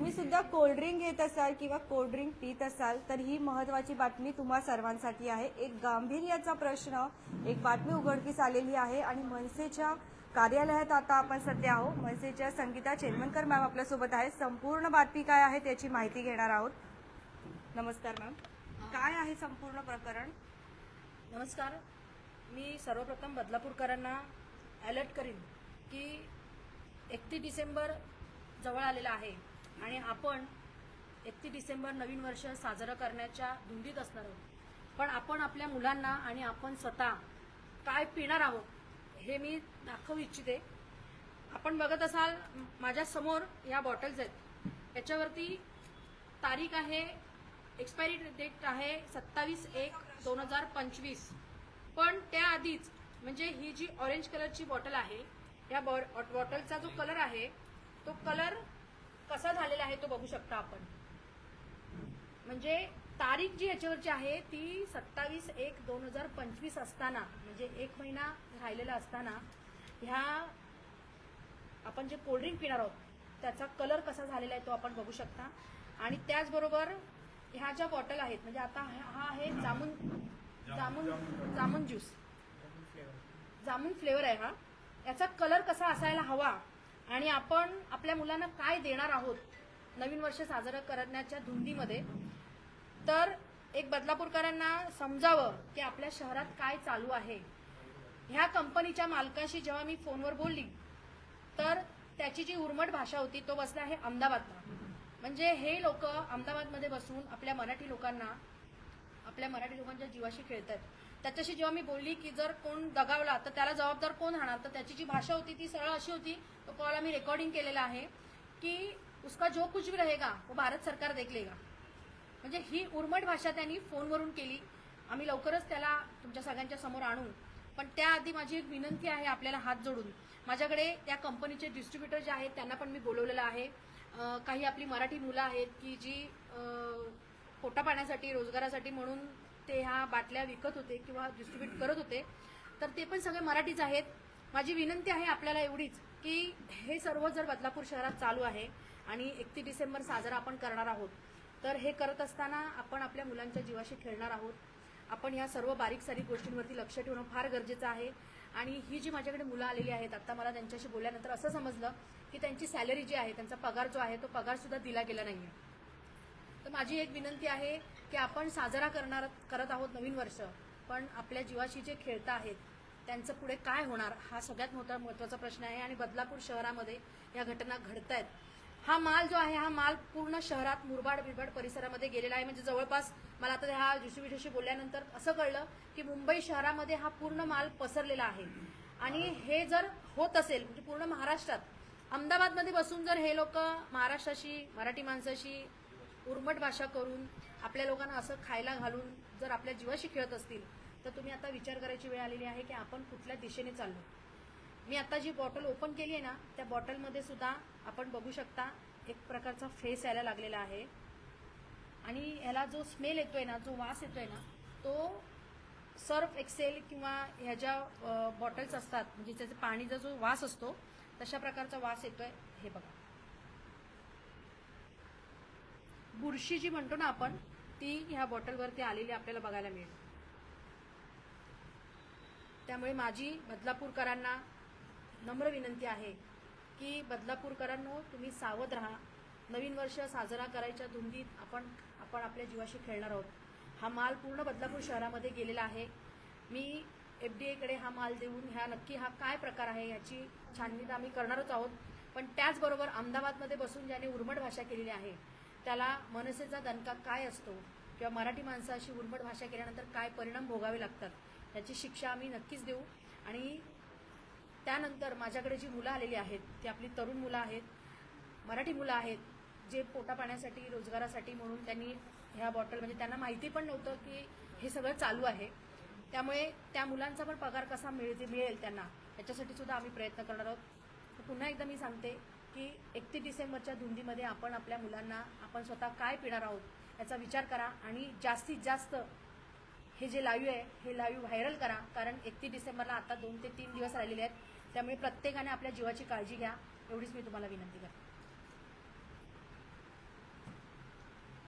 तुम्ही सुद्धा कोल्ड्रिंक घेत असाल किंवा कोल्ड्रिंक पित असाल तर ही महत्वाची बातमी तुम्हा सर्वांसाठी आहे. एक गांभीर्याचा प्रश्न एक बातमी उघडकीस आलेली आहे आणि मनसेच्या कार्यालयात आता आपण सध्या आहोत. मनसेच्या संगीता चेलमनकर मॅम आपल्यासोबत आहे संपूर्ण बातमी काय आहे त्याची माहिती घेणार आहोत. नमस्कार मॅम. काय आहे संपूर्ण प्रकरण? नमस्कार. मी सर्वप्रथम बदलापूरकरांना अलर्ट करीन की एकतीस डिसेंबर जवळ आलेला आहे. आणि आपण एकतीस डिसेंबर नवीन वर्ष साजरं करण्याच्या धुंदीत असणार आहोत. पण आपण आपल्या मुलांना आणि आपण स्वतः काय पिणार आहोत हे मी दाखवू इच्छिते. आपण बघत असाल माझ्यासमोर या बॉटल्स आहेत. याच्यावरती तारीख आहे एक्सपायरी डेट आहे सत्तावीस एक दोन हजार पंचवीस. पण त्याआधीच म्हणजे ही जी ऑरेंज कलरची बॉटल आहे या बॉ- बॉटलचा जो कलर आहे तो कलर कसा झालेला आहे तो बघू शकता आपण. म्हणजे तारीख जी याच्यावरची आहे ती सत्तावीस एक दोन हजार पंचवीस असताना म्हणजे एक महिना राहिलेला असताना ह्या आपण जे कोल्ड्रिंक पिणार आहोत त्याचा कलर कसा झालेला आहे तो आपण बघू शकता. आणि त्याचबरोबर ह्या ज्या बॉटल आहेत म्हणजे आता हा आहे जामून जामून जामून ज्यूस. जामून फ्लेवर आहे हा. याचा कलर कसा असायला हवा आणि आपण आपल्या मुलांना काय देणार आहोत नवीन वर्ष साजरं करण्याच्या धुंदीमध्ये? तर एक बदलापूरकरांना समजावं की आपल्या शहरात काय चालू आहे. ह्या कंपनीच्या मालकाशी जेव्हा मी फोनवर बोलली तर त्याची जी उर्मट भाषा होती तो बसला आहे अहमदाबादला. म्हणजे हे लोक अहमदाबादमध्ये बसून आपल्या मराठी लोकांना आपल्या मराठी लोकांच्या जीवाशी खेळतात त्याच्याशी जेव्हा मी बोलली की जर कोण दगावला तर त्याला जबाबदार कोण राहणार? तर त्याची जी भाषा होती ती सरळ अशी होती तो कॉल आम्ही रेकॉर्डिंग केलेला आहे की उसका जो कुछ भी रहेगा वो भारत सरकार देख लेगा. म्हणजे ही उर्मट भाषा त्यांनी फोनवरून केली. आम्ही लवकरच त्याला तुमच्या सगळ्यांच्या समोर आणू. पण त्याआधी माझी एक विनंती आहे आपल्याला हात जोडून. माझ्याकडे त्या कंपनीचे डिस्ट्रीब्युटर जे आहेत त्यांना पण मी बोलवलेलं आहे. काही आपली मराठी मुलं आहेत की जी पोटा पाण्यासाठी रोजगारासाठी म्हणून ते ह्या बाटल्या विकत होते किंवा डिस्ट्रीब्यूट करत होते तर ते पण सगळे मराठीच आहेत. माझी विनंती आहे आपल्याला एवढीच की हे सर्व जर बदलापूर शहरात चालू आहे आणि एकतीस डिसेंबर साजरा आपण करणार आहोत तर हे करत असताना आपण आपल्या मुलांच्या जीवाशी खेळणार आहोत. आपण या सर्व बारीक सारीक गोष्टींवरती लक्ष ठेवणं फार गरजेचं आहे. आणि ही जी माझ्याकडे मुलं आलेली आहेत आता मला त्यांच्याशी बोलल्यानंतर असं समजलं की त्यांची सॅलरी जी आहे त्यांचा पगार जो आहे तो पगार सुद्धा दिला गेला नाहीये. तर माझी एक विनंती आहे की आपण साजरा करणार करत आहोत नवीन वर्ष पण आपल्या जीवाशी जे खेळता आहेत त्यांचं पुढे काय होणार हा सगळ्यात मोठा महत्त्वाचा प्रश्न आहे. आणि बदलापूर शहरामध्ये या घटना घडत आहेत. हा माल जो आहे हा माल पूर्ण शहरात मुरबाड बिरबाड परिसरामध्ये गेलेला आहे. म्हणजे जवळपास मला आता ह्या डिस्ट्रीब्युटरशी बोलल्यानंतर असं कळलं की मुंबई शहरामध्ये हा पूर्ण माल पसरलेला आहे. आणि हे जर होत असेल म्हणजे पूर्ण महाराष्ट्रात अहमदाबादमध्ये बसून जर हे लोक महाराष्ट्राशी मराठी माणसाशी उर्मट भाषा करून आपल्या लोकांना असं खायला घालून जर आपल्या जीवाशी खेळत असतील तर तुम्ही आता विचार करायची वेळ आलेली आहे की आपण कुठल्या दिशेने चाललो? मी आता जी बॉटल ओपन केली आहे ना त्या बॉटलमध्ये सुद्धा आपण बघू शकता एक प्रकारचा फेस यायला लागलेला आहे. आणि ह्याला जो स्मेल येतोय ना जो वास येतोय ना तो सर्फ एक्सेल किंवा ह्या ज्या बॉटल्स असतात म्हणजे त्याचा पाणीचा जो वास असतो तशा प्रकारचा वास येतोय हे बघा. बुरशी जी म्हणतो ना आपण ती ह्या बॉटलवरती आलेली आपल्याला बघायला मिळेल. त्यामुळे माझी बदलापूरकरांना नम्र विनंती आहे की बदलापूरकरांनो तुम्ही सावध राहा. नवीन वर्ष साजरा करायच्या धुंदीत आपण आपण आपल्या जीवाशी खेळणार आहोत. हा माल पूर्ण बदलापूर शहरामध्ये गेलेला आहे. मी एफ डी एकडे हा माल देऊन ह्या नक्की हा काय प्रकार आहे याची छाननी आम्ही करणारच आहोत. पण त्याचबरोबर अहमदाबादमध्ये बसून ज्याने उर्मट भाषा केलेली आहे त्याला मनसेचा दणका काय असतो किंवा मराठी माणसाशी उर्मट भाषा केल्यानंतर काय परिणाम भोगावे लागतात याची शिक्षा आम्ही नक्कीच देऊ. आणि त्यानंतर माझ्याकडे जी मुलं आलेली आहेत ती आपली तरुण मुलं आहेत मराठी मुलं आहेत जे पोटा पाण्यासाठी रोजगारासाठी म्हणून त्यांनी ह्या बॉटल म्हणजे त्यांना माहिती पण नव्हतं की हे सगळं चालू आहे. त्यामुळे त्या मुलांचा पण पगार कसा मिळते मिळेल त्यांना याच्यासाठी सुद्धा आम्ही प्रयत्न करणार आहोत. तर पुन्हा एकदा मी सांगते की डिसेंबरच्या धुंदीमध्ये आपण आपल्या मुलांना आपण स्वतः काय पिणार आहोत याचा विचार करा आणि जास्तीत जास्त हे जे लाईव्ह आहे हे लाईव्ह व्हायरल करा. कारण एकतीस डिसेंबरला आता दोन ते तीन दिवस राहिलेले आहेत. त्यामुळे प्रत्येकाने आपल्या जीवाची काळजी घ्या. एवढीच मी तुम्हाला विनंती करते.